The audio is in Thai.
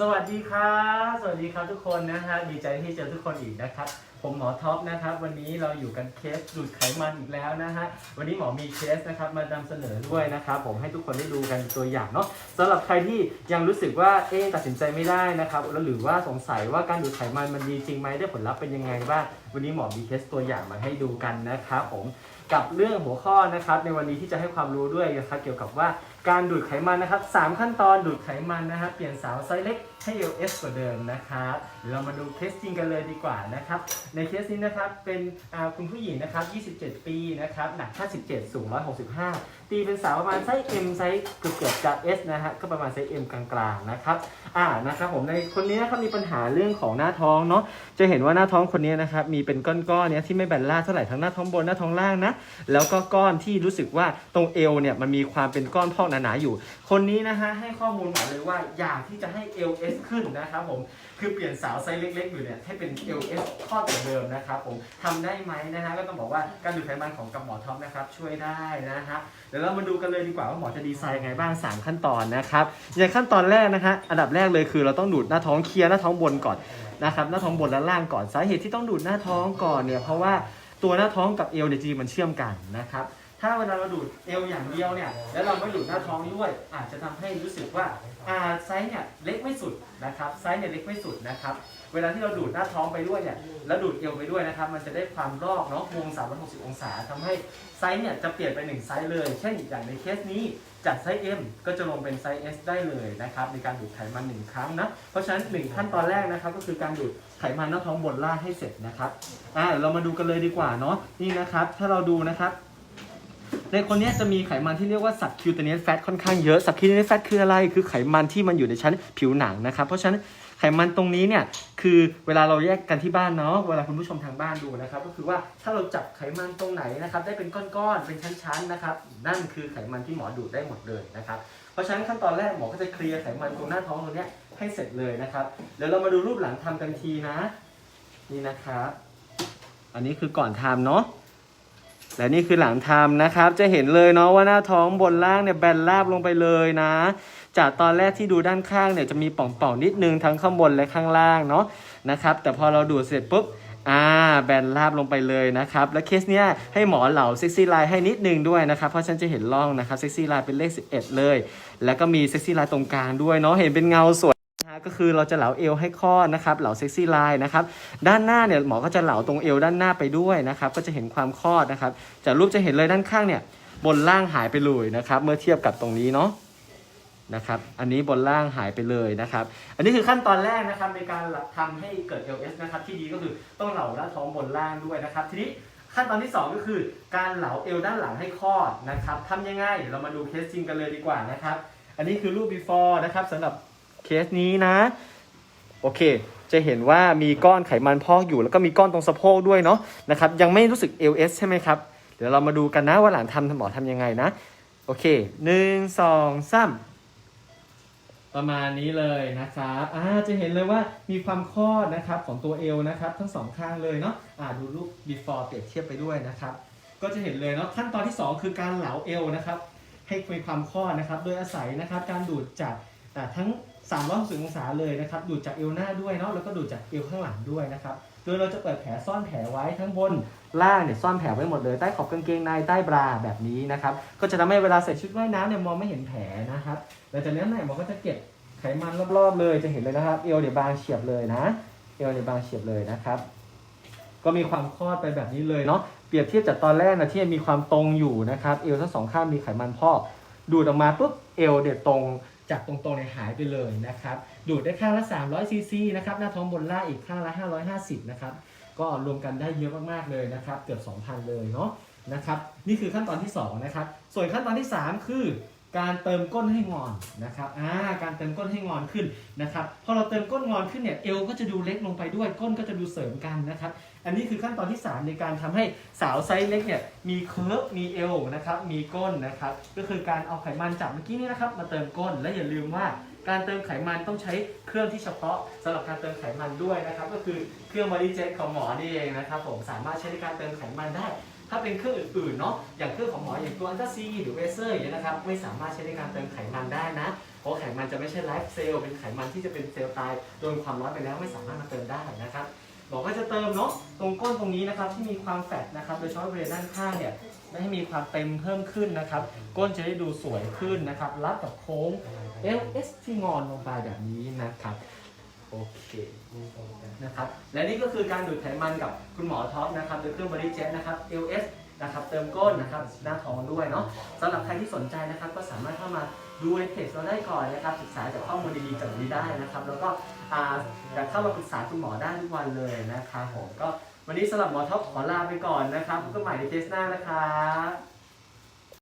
สวัสดีครับสวัสดีครับทุกคนนะฮะดีใจที่เจอทุกคนอีกนะครับ ผมหมอท็อปนะครับ วันนี้เราอยู่กันเคสดูดไขมันอีกแล้วนะฮะวันนี้หมอมีเคสนะครับมานำเสนอด้วยนะครับ ผมให้ทุกคนได้ดูกันตัวอย่างเนาะสำหรับใครที่ยังรู้สึกว่าเอ๊ะตัดสินใจไม่ได้นะครับแล้วหรือว่าสงสัยว่าการดูดไขมันมันดีจริงไหมได้ผลลัพธ์เป็นยังไงบ้างวันนี้หมอมีเคสตัวอย่างมาให้ดูกันนะครับผมกับเรื่องหัวข้อนะครับในวันนี้ที่จะให้ความรู้ด้วยนะครับเกี่ยวกับว่า การดูดไขมันนะครับสามขั้นตอนดูดไขมันนะครับ เปลี่ยนสาวไซส์เล็กให้ LS กว่าเดิมนะครับเดี๋ยวเรามาดูเคสจริงกันเลยดีกว่านะครับ ในเคสนี้นะครับ เป็นคุณผู้หญิงนะครับ 27 ปีนะครับ หนัก 57 สูง 165 ตีเป็นสาวประมาณไซส์ M ไซส์เกือบเกือบๆจะ S นะฮะ ก็ประมาณไซส์ M กลางๆนะครับ อ่า นะครับผม ในคนนี้นะครับมีปัญหาเรื่องของหน้าท้องเนาะ จะเห็นว่าหน้าท้องคนนี้นะครับ มีเป็นก้อนๆ เนี้ยที่ไม่แบนล่าเท่าไหร่ทั้งหน้าท้องบนหน้าท้องล่างนะ แล้วก็ก้อนที่รู้สึกว่าตรงเอวเนี่ยมันมีความเป็นก้อนพอกหนาๆอยู่ คนนี้นะฮะให้ข้อมูลมาเลยว่าอยากที่จะให้ LS ขึ้นนะครับผมคือเปลี่ยนสาวไซส์เล็ก ๆ อยู่เนี่ยให้เป็น LS ข้อตัวเดิมนะครับผมทำได้ไหมนะฮะก็ต้องบอกว่าการดูดไขมันของกับหมอท็อปนะครับช่วยได้นะฮะเดี๋ยวเรามาดูกันเลยดีกว่าว่าหมอจะดีไซน์ยังไงบ้าง 3 ขั้นตอนนะครับอย่างขั้นตอนแรกนะฮะอันดับแรกเลยคือเราต้องดูดหน้าท้องเคลียร์หน้าท้องบนก่อนนะครับหน้าท้องบนและล่างก่อนสาเหตุที่ต้องดูดหน้าท้องก่อนเนี่ยเพราะว่าตัวหน้าท้องกับเอวเนี่ยจริงมันเชื่อมกันนะครับ ถ้าเวลาเราดูดเอวอย่างเดียวเนี่ย แล้วเราไม่ดูดหน้าท้องด้วย อาจจะทำให้รู้สึกว่าอ่าไซส์เนี่ยเล็กไม่สุดนะครับ ไซส์เนี่ยเล็กไม่สุดนะครับ เวลาที่เราดูดหน้าท้องไปด้วยเนี่ย แล้วดูดเอวไปด้วยนะครับ มันจะได้ความรอบเนาะวง360 องศาทำให้ไซส์เนี่ยจะเปลี่ยนไปหนึ่งไซส์เลย เช่นอย่างในเคสนี้จากไซส์ M ก็จะลงเป็นไซส์ S ได้เลยนะครับในการดูดไขมันหนึ่งครั้งนะ เพราะฉะนั้นหนึ่งขั้นตอนแรกนะครับ ก็คือการดูดไขมันหน้าท้องบนล่างให้เสร็จนะครับอ่าเดี๋ยวเรามาดูกันเลยดีกว่าเนาะนี่นะครับ ถ้าเราดูนะครับ ในคนนี้จะมีไขมันที่เรียกว่าสับคิวเทเนียสแฟตค่อนข้างเยอะสับคิวเทเนียสแฟตคืออะไร คือไขมันที่มันอยู่ในชั้นผิวหนังนะครับ เพราะฉะนั้นไขมันตรงนี้เนี่ยคือเวลาเราแยกกันที่บ้านเนาะเวลาคุณผู้ชมทางบ้านดูนะครับ ก็คือว่าถ้าเราจับไขมันตรงไหนนะครับได้เป็นก้อนๆเป็นชั้นๆนะครับนั่นคือไขมันที่หมอดูดได้หมดเลยนะครับเพราะฉะนั้นขั้นตอนแรกหมอก็จะเคลียร์ไขมันตรงหน้าท้องตรงเนี้ยให้เสร็จเลยนะครับเดี๋ยวเรามาดูรูปหลังทำกันทีนะ นี่นะครับ อันนี้คือก่อนทำเนาะ และนี่คือหลังทำนะครับ จะเห็นเลยเนาะว่าหน้าท้องบนล่างเนี่ยแบนราบลงไปเลยนะ จากตอนแรกที่ดูด้านข้างเนี่ยจะมีป่องๆนิดนึงทั้งข้างบนและข้างล่างเนาะนะครับ แต่พอเราดูดเสร็จปุ๊บอ่าแบนราบลงไปเลยนะครับ และเคสเนี้ยให้หมอเหล่าเซ็กซี่ไลน์ให้นิดนึงด้วยนะครับ เพราะฉันจะเห็นร่องนะครับเซ็กซี่ไลน์เป็นเลข 11 เลย แล้วก็มีเซ็กซี่ไลน์ตรงกลางด้วยเนาะเห็นเป็นเงาสวย ก็คือเราจะเหลาเอวให้ข้อนะครับเหลาเซ็กซี่ไลน์นะครับด้านหน้าเนี่ยหมอก็จะเหลาตรงเอวด้านหน้าไปด้วยนะครับก็จะเห็นความคลอดนะครับจากรูปจะเห็นเลยด้านข้างเนี่ยบนล่างหายไปเลยนะครับ เมื่อเทียบกับตรงนี้เนาะนะครับ อันนี้บนล่างหายไปเลยนะครับ อันนี้คือขั้นตอนแรกนะครับในการทำให้เกิด LS นะครับ ที่ดีก็คือต้องเหลาหน้าท้องบนล่างด้วยนะครับ ทีนี้ขั้นตอนที่ 2 ก็คือ การเหลาเอวด้านหลังให้คลอดนะครับทำยังไงเดี๋ยวเรามาดูเคสจริงกันเลยดีกว่านะครับ อันนี้คือรูป before นะครับสำหรับ เคสนี้นะ โอเค จะเห็นว่ามีก้อนไขมันพอกอยู่ แล้วก็มีก้อนตรงสะโพกด้วยเนาะนะครับ ยังไม่รู้สึก LS ใช่ไหมครับ เดี๋ยวเรามาดูกันนะว่าหลังทำหมอทำยังไงนะ โอเคหนึ่งสองสามประมาณนี้เลยนะครับอ่าจะเห็นเลยว่ามีความคลอดนะครับของตัวเอวนะครับ ทั้งสองข้างเลยเนาะอ่าดูรูป before เปรียบเทียบไปด้วยนะครับ ก็จะเห็นเลยเนาะขั้นตอนที่ 2 คือการเหลาเอวนะครับ ให้มีความคลอดนะครับ โดยอาศัยนะครับ การดูดจากอ่ทั้ง 360องศาเลยนะครับ ดูดจากเอวหน้าด้วยเนาะ แล้วก็ดูดจากเอวข้างหลังด้วยนะครับ โดยเราจะเปิดแผลซ่อนแผลไว้ทั้งบนล่างเนี่ยซ่อนแผลไว้หมดเลย ใต้ขอบกางเกงในใต้บราแบบนี้นะครับ ก็จะทำให้เวลาใส่ชุดว่ายน้ำเนี่ยมองไม่เห็นแผลนะครับหลังจากนั้นเนี่ยหมอก็จะเก็บไขมันรอบๆเลย จะเห็นเลยนะครับ เอวเดี๋ยวบางเฉียบเลยนะ เอวเดี๋ยวบางเฉียบเลยนะครับ ก็มีความคลอดไปแบบนี้เลยเนาะ เปรียบเทียบจากตอนแรกนะที่มีความตรงอยู่นะครับ เอวทั้งสองข้างมีไขมันพอกดูดออกมาปุ๊บ เอวเดี๋ยวตรง จากตรงๆเนี่ยหายไปเลยนะครับ ดูดได้ข้างละ300ซีซีนะครับ หน้าท้องบนล่างอีกข้างละ 550 นะครับ ก็รวมกันได้เยอะมากๆเลยนะครับ เกือบ 2,000 เลยเนาะนะครับ นี่คือขั้นตอนที่ 2 นะครับ ส่วนขั้นตอนที่ 3 คือ การเติมก้นให้งอนนะครับอ่าการเติมก้นให้งอนขึ้นนะครับ พอเราเติมก้นงอนขึ้นเนี่ยเอวก็จะดูเล็กลงไปด้วยก้นก็จะดูเสริมกันนะครับ อันนี้คือขั้นตอนที่ 3 ในการทำให้สาวไซส์เล็กเนี่ยมีเคิร์ฟมีเอวนะครับมีก้นนะครับ ก็คือการเอาไขมันจากเมื่อกี้นี้นะครับมาเติมก้นและอย่าลืมว่าการเติมไขมันต้องใช้เครื่องที่เฉพาะสำหรับการเติมไขมันด้วยนะครับ ก็คือเครื่องบริเจตของหมอนี่เองนะครับผมสามารถใช้ในการเติมไขมันได้ ถ้าเป็นเครื่องอื่นๆเนาะอย่างเครื่องของหมออย่างตัวอันตราซีหรือเวเซอร์อย่างเงี้ยนะครับไม่สามารถใช้ในการเติมไขมันได้นะ เพราะไขมันจะไม่ใช่ไลฟ์เซลล์เป็นไขมันที่จะเป็นเซลล์ตายโดนความร้อนไปแล้วไม่สามารถมาเติมได้นะครับหมอก็จะเติมเนาะตรงก้นตรงนี้นะครับที่มีความแฟตนะครับโดยเฉพาะบริเวณด้านข้างเนี่ยไม่ให้มีความเต็มเพิ่มขึ้นนะครับ ก้นจะได้ดูสวยขึ้นนะครับรับกับโค้ง LS ที่งอนลงไปแบบนี้นะครับ โอเคนะครับ และนี่ก็คือการดูดไขมันกับคุณหมอท็อปนะครับโดยเครื่องบริเจ็ตนะครับ LS นะครับเติมก้นนะครับหน้าท้องด้วยเนาะสำหรับใครที่สนใจนะครับก็สามารถเข้ามาดูในเพจเราได้ก่อนนะครับศึกษาจากข้อมูลดีๆจากนี้ได้นะครับ แล้วก็อ่าเข้ามาปรึกษาคุณหมอได้ทุกวันเลยนะครับผมก็วันนี้สำหรับหมอท็อปขอลาไปก่อนนะครับพบกันใหม่ในเทสหน้านะครับ